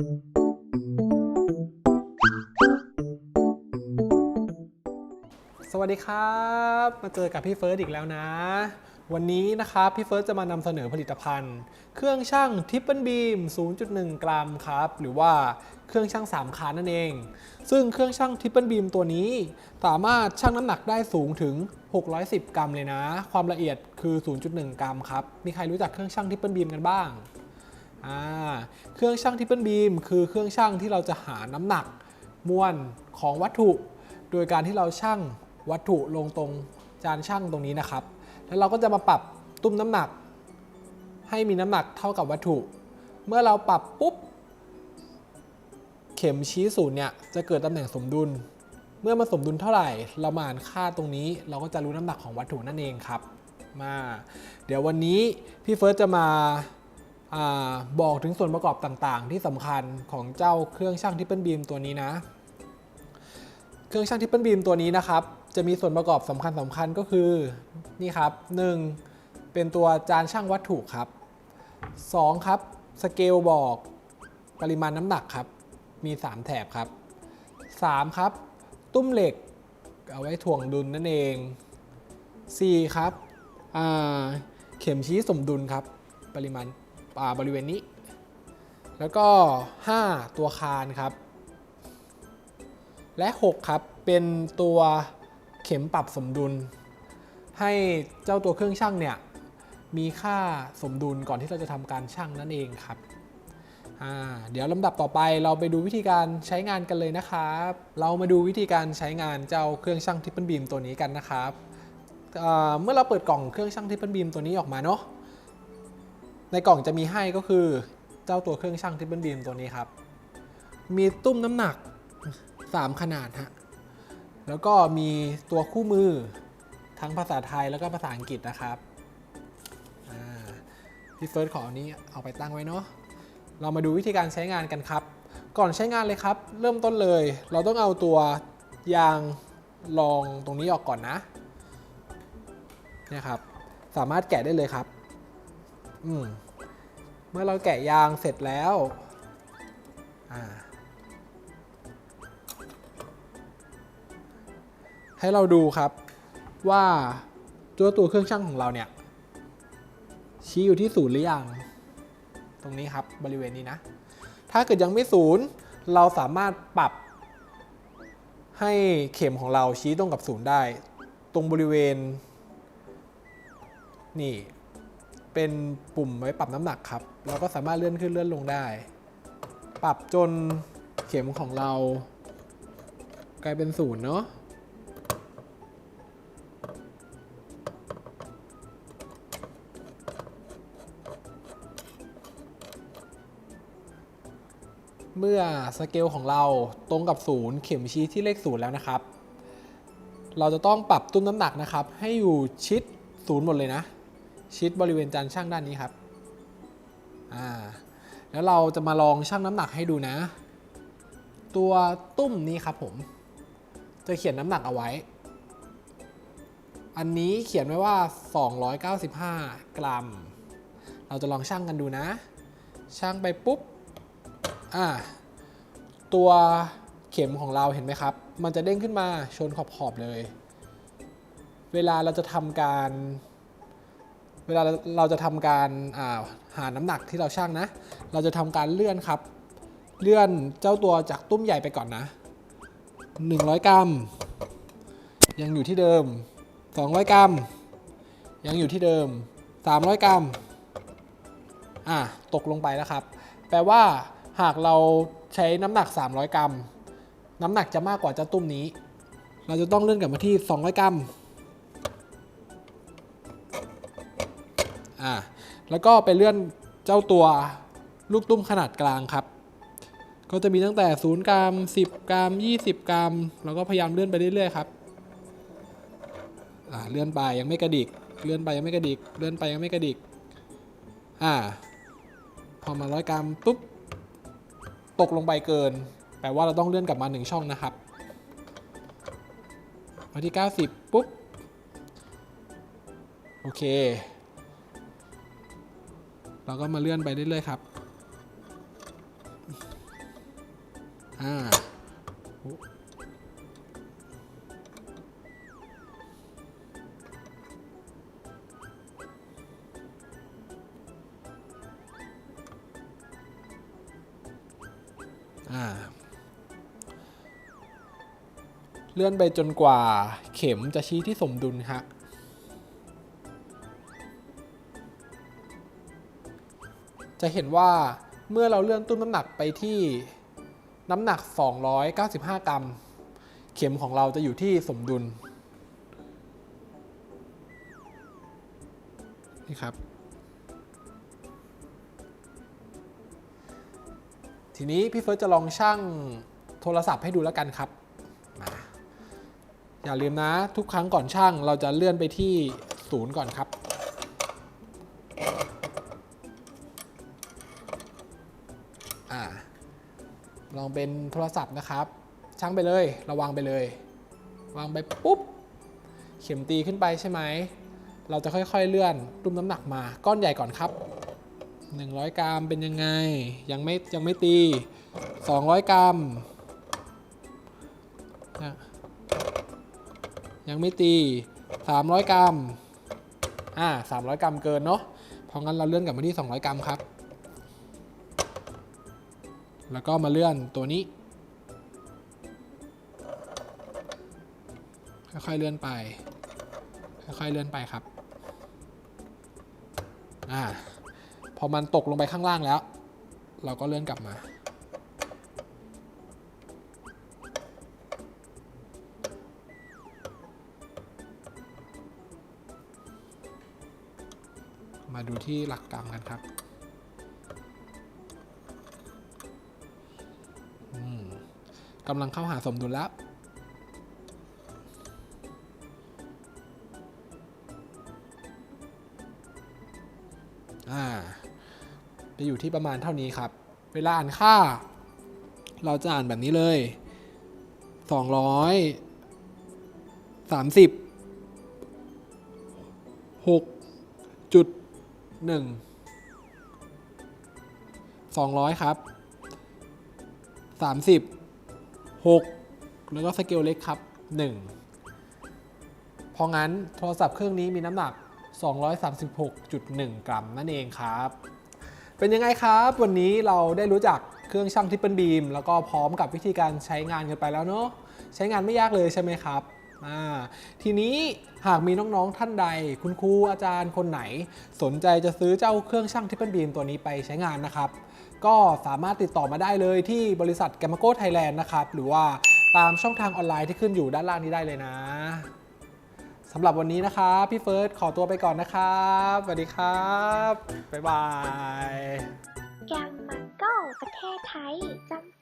สวัสดีครับ มาเจอกับพี่เฟิร์สอีกแล้วนะ วันนี้นะครับพี่เฟิร์สจะมานำเสนอผลิตภัณฑ์ เครื่องช่างทิปเปิลบีม 0.1 กรัมครับ หรือว่าเครื่องช่าง 3ขานั่นเอง ซึ่งเครื่องช่างทิปเปิลบีมตัวนี้ สามารถชั่งน้ำหนักได้สูงถึง 610 กรัมเลยนะ ความละเอียดคือ 0.1 กรัมครับ มีใครรู้จักเครื่องช่างทิปเปิลบีมกันบ้าง เครื่องช่างทิปเปิลบีมคือเครื่องช่างที่เราจะหาน้ำหนักมวลของวัตถุ โดยการที่เราชั่งวัตถุลงตรงจานช่างตรงนี้นะครับ แล้วเราก็จะมาปรับตุ้มน้ำหนัก ให้มีน้ำหนักเท่ากับวัตถุ เมื่อเราปรับปุ๊บ เข็มชี้ศูนย์เนี่ยจะเกิดตำแหน่งสมดุล เมื่อมันสมดุลเท่าไหร่ เรามาอ่านค่าตรงนี้ เราก็จะรู้น้ำหนักของวัตถุนั่นเองครับ มา เดี๋ยววันนี้พี่เฟิร์สจะมา บอกถึงส่วนประกอบต่างๆ ที่สำคัญของเจ้าเครื่องช่างทิปเปิลบีมตัวนี้นะ เครื่องช่างทิปเปิลบีมตัวนี้นะครับ จะมีส่วนประกอบสำคัญสำคัญก็คือนี่ครับ 1. เป็นตัวจานช่างวัตถุครับ 2. ครับสเกลบอกปริมาณน้ำหนักครับ มี 3 แถบครับ 3. ครับ ตุ้มเหล็กเอาไว้ถ่วงดุลนั่นเอง 4. ครับเข็มชี้สมดุลครับ ปริมาณ บริเวณนี้ แล้วก็ 5 ตัวคานครับ และ 6 ครับ เป็นตัวเข็มปรับสมดุล ให้เจ้าตัวเครื่องชั่งเนี่ย มีค่าสมดุลก่อนที่เราจะทำการชั่งนั่นเองครับอ่าเดี๋ยวลำดับต่อไปเราไปดูวิธีการใช้งานกันเลยนะครับ เรามาดูวิธีการใช้งานเจ้าเครื่องชั่งทิปเปิลบีมตัวนี้กันนะครับเมื่อเราเปิดกล่องเครื่องชั่งทิปเปิลบีมตัวนี้ออกมาเนาะ ในกล่องจะมีให้ก็คือเจ้าตัวเครื่องชั่งทิปเปิลบีมตัวนี้ครับ มีตุ้มน้ำหนัก 3 ขนาดฮะ แล้วก็มีตัวคู่มือทั้งภาษาไทยแล้วก็ภาษาอังกฤษนะครับพี่เฟิร์สขออันนี้เอาไปตั้งไว้เนาะ เรามาดูวิธีการใช้งานกันครับ ก่อนใช้งานเลยครับ เริ่มต้นเลย เราต้องเอาตัวยางรองตรงนี้ออกก่อนนะเนี่ยครับ สามารถแกะได้เลยครับ อืม เมื่อเราแกะยางเสร็จแล้วให้เราดูครับว่าตัวตัวเครื่องช่างของเราเนี่ย ชี้อยู่ที่ศูนย์หรือยัง ตรงนี้ครับบริเวณนี้นะ ถ้าเกิดยังไม่ศูนย์เราสามารถปรับให้เข็มของเราชี้ตรงกับศูนย์ได้ ตรงบริเวณนี่ เป็นปุ่มไว้ปรับน้ำหนักครับ เราก็สามารถเลื่อนขึ้นเลื่อนลงได้ ปรับจนเข็มของเรา กลายเป็นศูนย์เนาะเมื่อสเกลของเราตรงกับศูนย์เข็มชี้ที่เลขศูนย์แล้วนะครับ เราจะต้องปรับตุ้มน้ำหนักนะครับ ให้อยู่ชิดศูนย์หมดเลยนะ ชิดบริเวณจานช่างด้านนี้ครับอ่าแล้วเราจะมาลองชั่งน้ำหนักให้ดูนะ ตัวตุ้มนี้ครับผม จะเขียนน้ำหนักเอาไว้ อันนี้เขียนไว้ว่า 295 กรัม เราจะลองชั่งกันดูนะ ชั่งไปปุ๊บอ่าตัวเข็มของเราเห็นไหมครับ มันจะเด้งขึ้นมาชนขอบขอบๆเลย เวลาเราจะทำการ เวลาเราจะทำการาหาน้ำหนักที่เราชั่งนะ เราจะทำการเลื่อนครับ เลื่อนเจ้าตัวจากตุ้มใหญ่ไปก่อนนะ 100 กรัม ยังอยู่ที่เดิม 200 กรัม ยังอยู่ที่เดิม 300 กรัมอะตกลงไปแล้วครับ แปลว่าหากเราใช้น้ำหนัก 300 กรัม น้ำหนักจะมากกว่าเจ้าตุ้มนี้ เราจะต้องเลื่อนกลับมาที่ 200 กรัม อ่าแล้วก็ไปเลื่อนเจ้าตัวลูกตุ้มขนาดกลางครับ ก็จะมีตั้งแต่ 0 กรัม 10 กรัม 20 กรัม แล้วก็พยายามเลื่อนไปเรื่อยๆครับอ่าเลื่อนไปยังไม่กระดิก เลื่อนไปยังไม่กระดิก เลื่อนไปยังไม่กระดิก อ่า พอมาร้อยกรัมปุ๊บ ตกลงไปเกิน แปลว่าเราต้องเลื่อนกลับมา 1 ช่องนะครับมาที่ 90 ปุ๊บ โอเค เราก็มาเลื่อนไปเรื่อยๆครับอ่าเลื่อนไปจนกว่าเข็มจะชี้ที่สมดุลฮะ จะเห็นว่าเมื่อเราเลื่อนตุ้นน้ำหนักไปที่น้ำหนัก 295 กรัม เข็มของเราจะอยู่ที่สมดุลนี่ครับ ทีนี้พี่เฟิร์สจะลองชั่งโทรศัพท์ให้ดูแล้วกันครับ อย่าลืมนะทุกครั้งก่อนช่างเราจะเลื่อนไปที่ศูนย์ก่อนครับ อ่าลองเป็นโทรศัพท์นะครับ ช่างไปเลย ระวังไปเลย วางไปปุ๊บ เข็มตีขึ้นไปใช่ไหม เราจะค่อยๆเลื่อนตุ้มน้ำหนักมาก้อนใหญ่ก่อนครับ 100 กรัมเป็นยังไง ยังไม่ยังไม่ตี 200 กรัมนะยังไม่ตี 300 กรัม อ่า 300 กรัมเกินเนาะ เพราะงั้นเราเลื่อนกลับมาที่ 200 กรัมครับ แล้วก็มาเลื่อนตัวนี้ ค่อยๆเลื่อนไป ค่อยๆเลื่อนไปครับ อ่า พอมันตกลงไปข้างล่างแล้ว เราก็เลื่อนกลับมา มาดูที่หลักกรรมกันครับ กำลังเข้าหาสมดุลแล้วอ่าจะอยู่ที่ประมาณเท่านี้ครับ เวลาอ่านค่า เราจะอ่านแบบนี้เลย 200 30 6จุด1 200 ครับ 30 6 แล้วก็สเกลเล็กครับ 1 เพราะงั้นโทรศัพท์เครื่องนี้มีน้ำหนัก 236.1 กรัมนั่นเองครับ เป็นยังไงครับ วันนี้เราได้รู้จักเครื่องช่างทิปเปิลบีมแล้วก็พร้อมกับวิธีการใช้งานกันไปแล้วเนาะใช้งานไม่ยากเลยใช่ไหมครับทีนี้หากมีน้องๆท่านใด คุณครูอาจารย์คนไหน สนใจจะซื้อเจ้าเครื่องช่างทิปเปิลบีมตัวนี้ไปใช้งานนะครับ ก็สามารถติดต่อมาได้เลยที่บริษัทแกมโก้ไทยแลนด์นะครับ หรือว่าตามช่องทางออนไลน์ที่ขึ้นอยู่ด้านล่างนี้ได้เลยนะสำหรับวันนี้นะครับพี่เฟิร์สขอตัวไปก่อนนะครับสวัสดีครับ บ๊ายบาย แกมโก้ประเทศไทยจำ